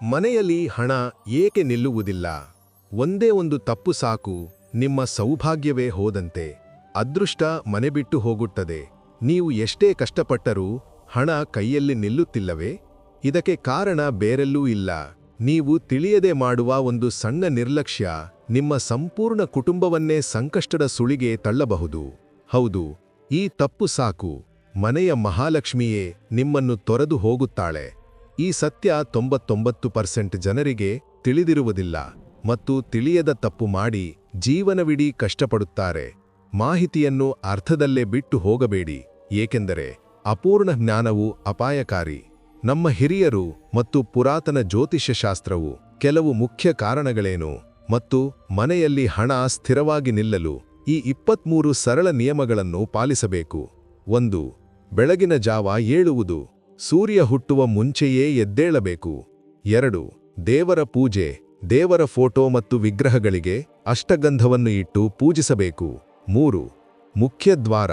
ಮನೆಯಲ್ಲಿ ಹಣ ಏಕೆ ನಿಲ್ಲುವುದಿಲ್ಲ? ಒಂದೇ ಒಂದು ತಪ್ಪು ಸಾಕು, ನಿಮ್ಮ ಸೌಭಾಗ್ಯವೇ ಹೋದಂತೆ. ಅದೃಷ್ಟ ಮನೆ ಬಿಟ್ಟು ಹೋಗುತ್ತದೆ. ನೀವು ಎಷ್ಟೇ ಕಷ್ಟಪಟ್ಟರೂ ಹಣ ಕೈಯಲ್ಲಿ ನಿಲ್ಲುತ್ತಿಲ್ಲವೇ? ಇದಕ್ಕೆ ಕಾರಣ ಬೇರೆಲ್ಲೂ ಇಲ್ಲ. ನೀವು ತಿಳಿಯದೆ ಮಾಡುವ ಒಂದು ಸಣ್ಣ ನಿರ್ಲಕ್ಷ್ಯ ನಿಮ್ಮ ಸಂಪೂರ್ಣ ಕುಟುಂಬವನ್ನೇ ಸಂಕಷ್ಟದ ಸುಳಿಗೆ ತಳ್ಳಬಹುದು. ಹೌದು, ಈ ತಪ್ಪು ಸಾಕು ಮನೆಯ ಮಹಾಲಕ್ಷ್ಮಿಯೇ ನಿಮ್ಮನ್ನು ತೊರೆದು ಹೋಗುತ್ತಾಳೆ. ಈ ಸತ್ಯ ತೊಂಬತ್ತೊಂಬತ್ತು ಪರ್ಸೆಂಟ್ ಜನರಿಗೆ ತಿಳಿದಿರುವುದಿಲ್ಲ ಮತ್ತು ತಿಳಿಯದ ತಪ್ಪು ಮಾಡಿ ಜೀವನವಿಡೀ ಕಷ್ಟಪಡುತ್ತಾರೆ. ಮಾಹಿತಿಯನ್ನು ಅರ್ಥದಲ್ಲೇ ಬಿಟ್ಟು ಹೋಗಬೇಡಿ, ಏಕೆಂದರೆ ಅಪೂರ್ಣ ಜ್ಞಾನವು ಅಪಾಯಕಾರಿ. ನಮ್ಮ ಹಿರಿಯರು ಮತ್ತು ಪುರಾತನ ಜ್ಯೋತಿಷ್ಯಶಾಸ್ತ್ರವು ಕೆಲವು ಮುಖ್ಯ ಕಾರಣಗಳೇನು ಮತ್ತು ಮನೆಯಲ್ಲಿ ಹಣ ಸ್ಥಿರವಾಗಿ ನಿಲ್ಲಲು ಈ ಇಪ್ಪತ್ಮೂರು ಸರಳ ನಿಯಮಗಳನ್ನು ಪಾಲಿಸಬೇಕು. ಒಂದು, ಬೆಳಗಿನ ಜಾವ ಏಳುವುದು. ಸೂರ್ಯ ಹುಟ್ಟುವ ಮುಂಚೆಯೇ ಎದ್ದೇಳಬೇಕು. ಎರಡು, ದೇವರ ಪೂಜೆ, ದೇವರ ಫೋಟೋ ಮತ್ತು ವಿಗ್ರಹಗಳಿಗೆ ಅಷ್ಟಗಂಧವನ್ನು ಇಟ್ಟು ಪೂಜಿಸಬೇಕು. ಮೂರು ಮುಖ್ಯದ್ವಾರ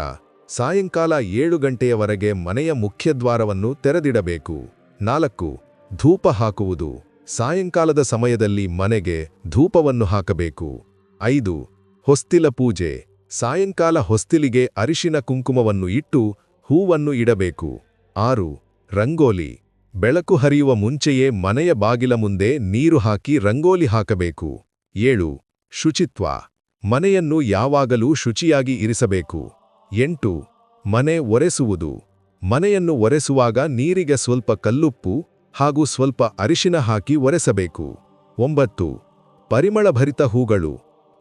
ಸಾಯಂಕಾಲ ಏಳು ಗಂಟೆಯವರೆಗೆ ಮನೆಯ ಮುಖ್ಯದ್ವಾರವನ್ನು ತೆರೆದಿಡಬೇಕು. ನಾಲ್ಕು, ಧೂಪ ಹಾಕುವುದು, ಸಾಯಂಕಾಲದ ಸಮಯದಲ್ಲಿ ಮನೆಗೆ ಧೂಪವನ್ನು ಹಾಕಬೇಕು. ಐದು, ಹೊಸ್ತಿಲ ಪೂಜೆ, ಸಾಯಂಕಾಲ ಹೊಸ್ತಿಲಿಗೆ ಅರಿಶಿನ ಕುಂಕುಮವನ್ನು ಇಟ್ಟು ಹೂವನ್ನು ಇಡಬೇಕು. ಆರು ರಂಗೋಲಿ. ಬೆಳಕು ಹರಿಯುವ ಮುಂಚೆಯೇ ಮನೆಯ ಬಾಗಿಲ ಮುಂದೆ ನೀರು ಹಾಕಿ ರಂಗೋಲಿ ಹಾಕಬೇಕು. ಏಳು. ಶುಚಿತ್ವ. ಮನೆಯನ್ನು ಯಾವಾಗಲೂ ಶುಚಿಯಾಗಿ ಇರಿಸಬೇಕು. ಎಂಟು. ಮನೆ ಒರೆಸುವುದು. ಮನೆಯನ್ನು ಒರೆಸುವಾಗ ನೀರಿಗೆ ಸ್ವಲ್ಪ ಕಲ್ಲುಪ್ಪು ಹಾಗೂ ಸ್ವಲ್ಪ ಅರಿಶಿನ ಹಾಕಿ ಒರೆಸಬೇಕು. ಒಂಬತ್ತು. ಪರಿಮಳಭರಿತ ಹೂಗಳು.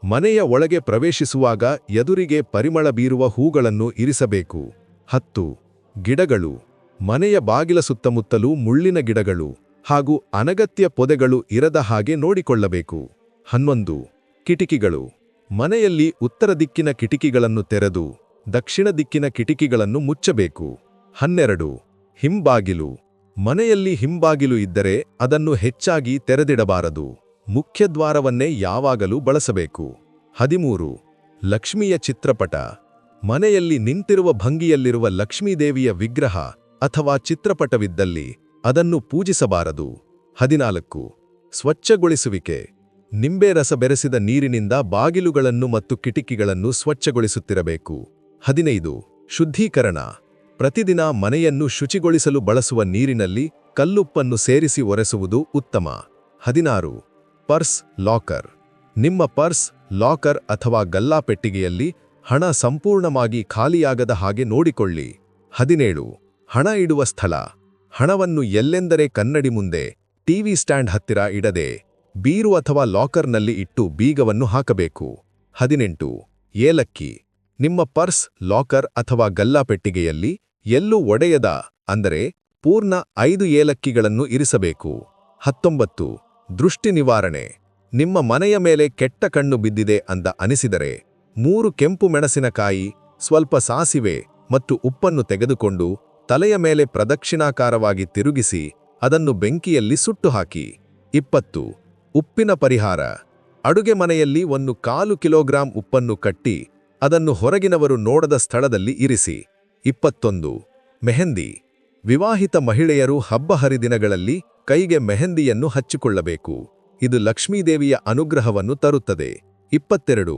ಮನೆಯ ಒಳಗೆ ಪ್ರವೇಶಿಸುವಾಗ ಎದುರಿಗೆ ಪರಿಮಳ ಬೀರುವ ಹೂಗಳನ್ನು ಇರಿಸಬೇಕು. ಹತ್ತು. ಗಿಡಗಳು. ಮನೆಯ ಬಾಗಿಲ ಸುತ್ತಮುತ್ತಲೂ ಮುಳ್ಳಿನ ಗಿಡಗಳು ಹಾಗೂ ಅನಗತ್ಯ ಪೊದೆಗಳು ಇರದ ಹಾಗೆ ನೋಡಿಕೊಳ್ಳಬೇಕು. ಹನ್ನೊಂದು. ಕಿಟಕಿಗಳು. ಮನೆಯಲ್ಲಿ ಉತ್ತರ ದಿಕ್ಕಿನ ಕಿಟಕಿಗಳನ್ನು ತೆರೆದು ದಕ್ಷಿಣ ದಿಕ್ಕಿನ ಕಿಟಕಿಗಳನ್ನು ಮುಚ್ಚಬೇಕು. ಹನ್ನೆರಡು. ಹಿಂಬಾಗಿಲು. ಮನೆಯಲ್ಲಿ ಹಿಂಬಾಗಿಲು ಇದ್ದರೆ ಅದನ್ನು ಹೆಚ್ಚಾಗಿ ತೆರೆದಿಡಬಾರದು. ಮುಖ್ಯದ್ವಾರವನ್ನೇ ಯಾವಾಗಲೂ ಬಳಸಬೇಕು. ಹದಿಮೂರು. ಲಕ್ಷ್ಮಿಯ ಚಿತ್ರಪಟ. ಮನೆಯಲ್ಲಿ ನಿಂತಿರುವ ಭಂಗಿಯಲ್ಲಿರುವ ಲಕ್ಷ್ಮೀದೇವಿಯ ವಿಗ್ರಹ ಅಥವಾ ಚಿತ್ರಪಟವಿದ್ದಲ್ಲಿ ಅದನ್ನು ಪೂಜಿಸಬಾರದು. ಹದಿನಾಲ್ಕು. ಸ್ವಚ್ಛಗೊಳಿಸುವಿಕೆ. ನಿಂಬೆ ರಸ ಬೆರೆಸಿದ ನೀರಿನಿಂದ ಬಾಗಿಲುಗಳನ್ನು ಮತ್ತು ಕಿಟಕಿಗಳನ್ನು ಸ್ವಚ್ಛಗೊಳಿಸುತ್ತಿರಬೇಕು. ಹದಿನೈದು. ಶುದ್ಧೀಕರಣ. ಪ್ರತಿದಿನ ಮನೆಯನ್ನು ಶುಚಿಗೊಳಿಸಲು ಬಳಸುವ ನೀರಿನಲ್ಲಿ ಕಲ್ಲುಪ್ಪನ್ನು ಸೇರಿಸಿ ಒರೆಸುವುದು ಉತ್ತಮ. ಹದಿನಾರು. Purse locker. ನಿಮ್ಮ ಪರ್ಸ್, ಲಾಕರ್ ಅಥವಾ ಗಲ್ಲಾಪೆಟ್ಟಿಗೆಯಲ್ಲಿ ಹಣ ಸಂಪೂರ್ಣವಾಗಿ ಖಾಲಿಯಾಗದ ಹಾಗೆ ನೋಡಿಕೊಳ್ಳಿ. ಹದಿನೇಳು. ಹಣ ಇಡುವ ಸ್ಥಳ. ಹಣವನ್ನು ಎಲ್ಲೆಂದರೆ ಕನ್ನಡಿ ಮುಂದೆ, ಟಿವಿ ಸ್ಟ್ಯಾಂಡ್ ಹತ್ತಿರ ಇಡದೆ, ಬೀರು ಅಥವಾ ಲಾಕರ್ನಲ್ಲಿ ಇಟ್ಟು ಬೀಗವನ್ನು ಹಾಕಬೇಕು. ಹದಿನೆಂಟು. ಏಲಕ್ಕಿ. ನಿಮ್ಮ ಪರ್ಸ್, ಲಾಕರ್ ಅಥವಾ ಗಲ್ಲಾಪೆಟ್ಟಿಗೆಯಲ್ಲಿ ಎಲ್ಲೂ ಒಡೆಯದ, ಅಂದರೆ ಪೂರ್ಣ ಐದು ಏಲಕ್ಕಿಗಳನ್ನು ಇರಿಸಬೇಕು. ಹತ್ತೊಂಬತ್ತು. ದೃಷ್ಟಿ ನಿವಾರಣೆ. ನಿಮ್ಮ ಮನೆಯ ಮೇಲೆ ಕೆಟ್ಟ ಕಣ್ಣು ಬಿದ್ದಿದೆ ಅಂದ ಅನಿಸಿದರೆ, ಮೂರು ಕೆಂಪು ಮೆಣಸಿನಕಾಯಿ, ಸ್ವಲ್ಪ ಸಾಸಿವೆ ಮತ್ತು ಉಪ್ಪನ್ನು ತೆಗೆದುಕೊಂಡು ತಲೆಯ ಮೇಲೆ ಪ್ರದಕ್ಷಿಣಾಕಾರವಾಗಿ ತಿರುಗಿಸಿ ಅದನ್ನು ಬೆಂಕಿಯಲ್ಲಿ ಸುಟ್ಟು ಹಾಕಿ ಇಪ್ಪತ್ತು. ಉಪ್ಪಿನ ಪರಿಹಾರ. ಅಡುಗೆ ಮನೆಯಲ್ಲಿ ಒಂದು ಕಾಲು ಕಿಲೋಗ್ರಾಂ ಉಪ್ಪನ್ನು ಕಟ್ಟಿ ಅದನ್ನು ಹೊರಗಿನವರು ನೋಡದ ಸ್ಥಳದಲ್ಲಿ ಇರಿಸಿ. ಇಪ್ಪತ್ತೊಂದು. ಮೆಹಂದಿ. ವಿವಾಹಿತ ಮಹಿಳೆಯರು ಹಬ್ಬ ಹರಿದಿನಗಳಲ್ಲಿ ಕೈಗೆ ಮೆಹಂದಿಯನ್ನು ಹಚ್ಚಿಕೊಳ್ಳಬೇಕು. ಇದು ಲಕ್ಷ್ಮೀದೇವಿಯ ಅನುಗ್ರಹವನ್ನು ತರುತ್ತದೆ. ಇಪ್ಪತ್ತೆರಡು.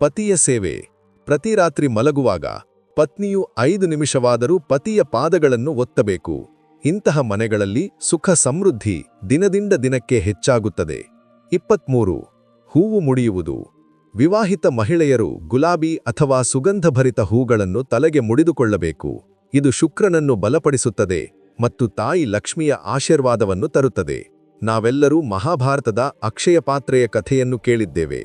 ಪತಿಯ ಸೇವೆ. ಪ್ರತಿ ರಾತ್ರಿ ಮಲಗುವಾಗ ಪತ್ನಿಯು ಐದು ನಿಮಿಷವಾದರೂ ಪತಿಯ ಪಾದಗಳನ್ನು ಒತ್ತಬೇಕು. ಇಂತಹ ಮನೆಗಳಲ್ಲಿ ಸುಖ ಸಮೃದ್ಧಿ ದಿನದಿಂದ ದಿನಕ್ಕೆ ಹೆಚ್ಚಾಗುತ್ತದೆ. ಇಪ್ಪತ್ಮೂರು. ಹೂವು ಮುಡಿಯುವುದು. ವಿವಾಹಿತ ಮಹಿಳೆಯರು ಗುಲಾಬಿ ಅಥವಾ ಸುಗಂಧಭರಿತ ಹೂಗಳನ್ನು ತಲೆಗೆ ಮುಡಿದುಕೊಳ್ಳಬೇಕು. ಇದು ಶುಕ್ರನನ್ನು ಬಲಪಡಿಸುತ್ತದೆ ಮತ್ತು ತಾಯಿ ಲಕ್ಷ್ಮಿಯ ಆಶೀರ್ವಾದವನ್ನು ತರುತ್ತದೆ. ನಾವೆಲ್ಲರೂ ಮಹಾಭಾರತದ ಅಕ್ಷಯ ಪಾತ್ರೆಯ ಕಥೆಯನ್ನು ಕೇಳಿದ್ದೇವೆ.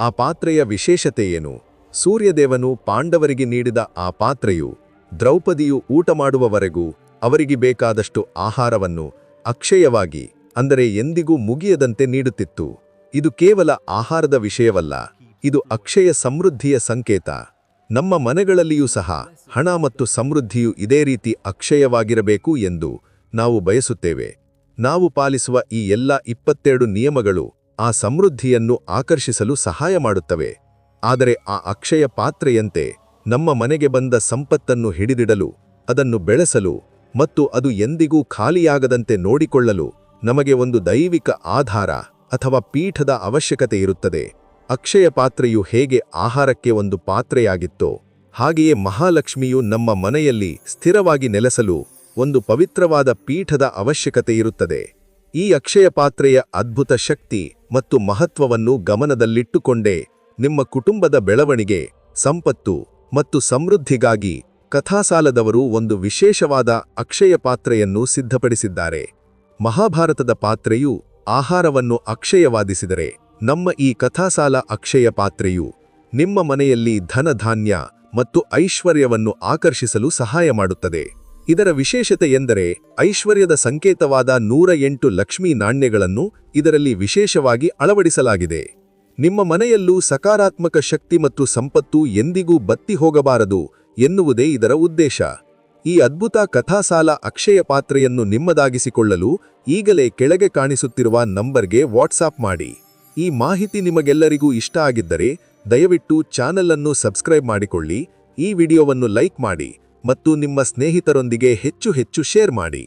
ಆ ಪಾತ್ರೆಯ ವಿಶೇಷತೆ ಏನು? ಸೂರ್ಯದೇವನು ಪಾಂಡವರಿಗೆ ನೀಡಿದ ಆ ಪಾತ್ರೆಯು ದ್ರೌಪದಿಯು ಊಟ ಮಾಡುವವರೆಗೂ ಅವರಿಗೆ ಬೇಕಾದಷ್ಟು ಆಹಾರವನ್ನು ಅಕ್ಷಯವಾಗಿ, ಅಂದರೆ ಎಂದಿಗೂ ಮುಗಿಯದಂತೆ ನೀಡುತ್ತಿತ್ತು. ಇದು ಕೇವಲ ಆಹಾರದ ವಿಷಯವಲ್ಲ, ಇದು ಅಕ್ಷಯ ಸಮೃದ್ಧಿಯ ಸಂಕೇತ. ನಮ್ಮ ಮನೆಗಳಲ್ಲಿಯೂ ಸಹ ಹಣ ಮತ್ತು ಸಮೃದ್ಧಿಯು ಇದೇ ರೀತಿ ಅಕ್ಷಯವಾಗಿರಬೇಕು ಎಂದು ನಾವು ಬಯಸುತ್ತೇವೆ. ನಾವು ಪಾಲಿಸುವ ಈ ಎಲ್ಲ ಇಪ್ಪತ್ತೆರಡು ನಿಯಮಗಳು ಆ ಸಮೃದ್ಧಿಯನ್ನು ಆಕರ್ಷಿಸಲು ಸಹಾಯ ಮಾಡುತ್ತವೆ. ಆದರೆ ಆ ಅಕ್ಷಯ ಪಾತ್ರೆಯಂತೆ ನಮ್ಮ ಮನೆಗೆ ಬಂದ ಸಂಪತ್ತನ್ನು ಹಿಡಿದಿಡಲು, ಅದನ್ನು ಬೆಳೆಸಲು ಮತ್ತು ಅದು ಎಂದಿಗೂ ಖಾಲಿಯಾಗದಂತೆ ನೋಡಿಕೊಳ್ಳಲು ನಮಗೆ ಒಂದು ದೈವಿಕ ಆಧಾರ ಅಥವಾ ಪೀಠದ ಅವಶ್ಯಕತೆ ಇರುತ್ತದೆ. ಅಕ್ಷಯ ಪಾತ್ರೆಯು ಹೇಗೆ ಆಹಾರಕ್ಕೆ ಒಂದು ಪಾತ್ರೆಯಾಗಿತ್ತೋ, ಹಾಗೆಯೇ ಮಹಾಲಕ್ಷ್ಮಿಯು ನಮ್ಮ ಮನೆಯಲ್ಲಿ ಸ್ಥಿರವಾಗಿ ನೆಲೆಸಲು ಒಂದು ಪವಿತ್ರವಾದ ಪೀಠದ ಅವಶ್ಯಕತೆ ಇರುತ್ತದೆ. ಈ ಅಕ್ಷಯ ಪಾತ್ರೆಯ ಅದ್ಭುತ ಶಕ್ತಿ ಮತ್ತು ಮಹತ್ವವನ್ನು ಗಮನದಲ್ಲಿಟ್ಟುಕೊಂಡೇ ನಿಮ್ಮ ಕುಟುಂಬದ ಬೆಳವಣಿಗೆ, ಸಂಪತ್ತು ಮತ್ತು ಸಮೃದ್ಧಿಗಾಗಿ ಕಥಾಸಾಲದವರು ಒಂದು ವಿಶೇಷವಾದ ಅಕ್ಷಯ ಪಾತ್ರೆಯನ್ನು ಸಿದ್ಧಪಡಿಸಿದ್ದಾರೆ. ಮಹಾಭಾರತದ ಪಾತ್ರೆಯು ಆಹಾರವನ್ನು ಅಕ್ಷಯವಾದಿಸಿದರೆ, ನಮ್ಮ ಈ ಕಥಾಸಾಲ ಅಕ್ಷಯ ಪಾತ್ರೆಯು ನಿಮ್ಮ ಮನೆಯಲ್ಲಿ ಧನಧಾನ್ಯ ಮತ್ತು ಐಶ್ವರ್ಯವನ್ನು ಆಕರ್ಷಿಸಲು ಸಹಾಯ ಮಾಡುತ್ತದೆ. ಇದರ ವಿಶೇಷತೆ ಎಂದರೆ, ಐಶ್ವರ್ಯದ ಸಂಕೇತವಾದ ನೂರ ಎಂಟು ಲಕ್ಷ್ಮೀ ನಾಣ್ಯಗಳನ್ನು ಇದರಲ್ಲಿ ವಿಶೇಷವಾಗಿ ಅಳವಡಿಸಲಾಗಿದೆ. ನಿಮ್ಮ ಮನೆಯಲ್ಲೂ ಸಕಾರಾತ್ಮಕ ಶಕ್ತಿ ಮತ್ತು ಸಂಪತ್ತು ಎಂದಿಗೂ ಬತ್ತಿ ಹೋಗಬಾರದು ಎನ್ನುವುದೇ ಇದರ ಉದ್ದೇಶ. ಈ ಅದ್ಭುತ ಕಥಾಸಾಲ ಅಕ್ಷಯ ಪಾತ್ರೆಯನ್ನು ನಿಮ್ಮದಾಗಿಸಿಕೊಳ್ಳಲು ಈಗಲೇ ಕೆಳಗೆ ಕಾಣಿಸುತ್ತಿರುವ ನಂಬರ್ಗೆ ವಾಟ್ಸಾಪ್ ಮಾಡಿ. ಈ ಮಾಹಿತಿ ನಿಮಗೆಲ್ಲರಿಗೂ ಇಷ್ಟ ಆಗಿದ್ದರೆ ದಯವಿಟ್ಟು ಚಾನಲ್ ಅನ್ನು ಸಬ್ಸ್ಕ್ರೈಬ್ ಮಾಡಿಕೊಳ್ಳಿ, ಈ ವಿಡಿಯೋವನ್ನು ಲೈಕ್ ಮಾಡಿ ಮತ್ತು ನಿಮ್ಮ ಸ್ನೇಹಿತರೊಂದಿಗೆ ಹೆಚ್ಚು ಹೆಚ್ಚು ಶೇರ್ ಮಾಡಿ.